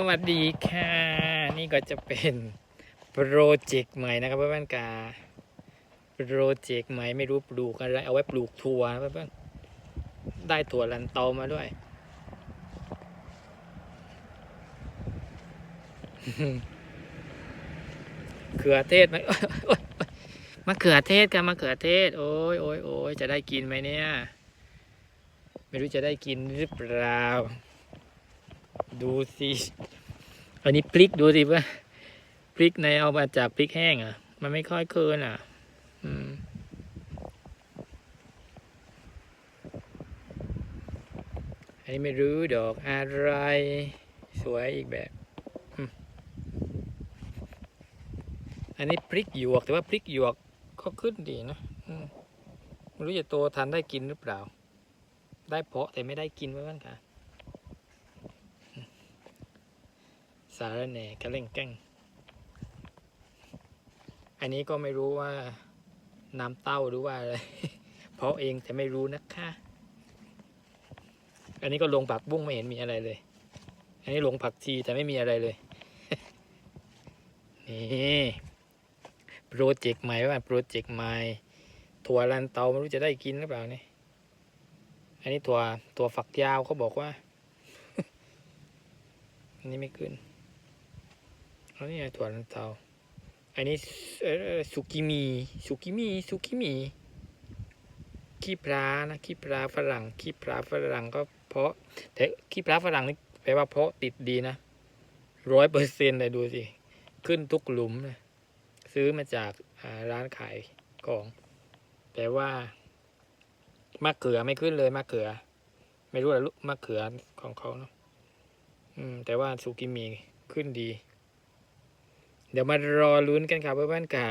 สวัสดีค่ะ นี่ก็จะเป็นโปรเจกต์ใหม่นะครับเพื่อนๆกาโปรเจกต์ใหม่ไม่รู้ปลูกอะไร เอาไว้ปลูกถั่วเพื่อนๆได้ถั่วลันเตามาด้วย เขือเทศไหมมะเขือเทศกันมะเขือเทศ โอ้ยโอ้ยโอ้ยจะได้กินไหมเนี่ย ไม่รู้จะได้กินหรือเปล่า ดูสิอันนี้พริกดูสิว่าพริกในเอามาจากพริกแห้งอะ มันไม่ค่อยเคินอะ อืมอันนี้ไม่รู้ดอกอะไร สวยอีกแบบ อันนี้พริกหยวก แต่ว่าพริกหยวกก็ขึ้นดีนะไม่รู้จะโตทันได้กินหรือเปล่า ได้เพาะแต่ไม่ได้กินไว้บ้างค่ะ สารแหน่กระเล่งแกล้งอันนี้ก็ไม่รู้ว่าน้ำเต้าหรือว่าอะไร เพราะเองแต่ไม่รู้นะคะ อันนี้ก็ลงผักบุ้งไม่เห็นมีอะไรเลย อันนี้ลงผักชีแต่ไม่มีอะไรเลย นี่โปรเจกต์ใหม่ว่าโปรเจกต์ใหม่ถั่วลันเตาไม่รู้จะได้กินหรือเปล่านี่ อันนี้ถั่วถั่วฝักยาวเขาบอกว่า อันนี้ไม่ขึ้น อันนี้ถั่วลันเตาอันนี้สุกิมีสุกิมีสุกิมีขี้ปลานะขี้ปลาฝรั่งขี้ปลาฝรั่งก็เพาะแต่ขี้ปลาฝรั่งนี่แปลว่าเพาะติดดีนะร้อยเปอร์เซ็นต์เลยดูสิ ขึ้นทุกหลุมเลยซื้อมาจากร้านขายของ แต่ว่ามะเขือไม่ขึ้นเลยมะเขือ ไม่รู้อะไรลูกมะเขือของเขาเนาะอืมแต่ว่าสุกิมีขึ้นดี เดี๋ยวมารอลุ้นกันครับเพื่อนๆกา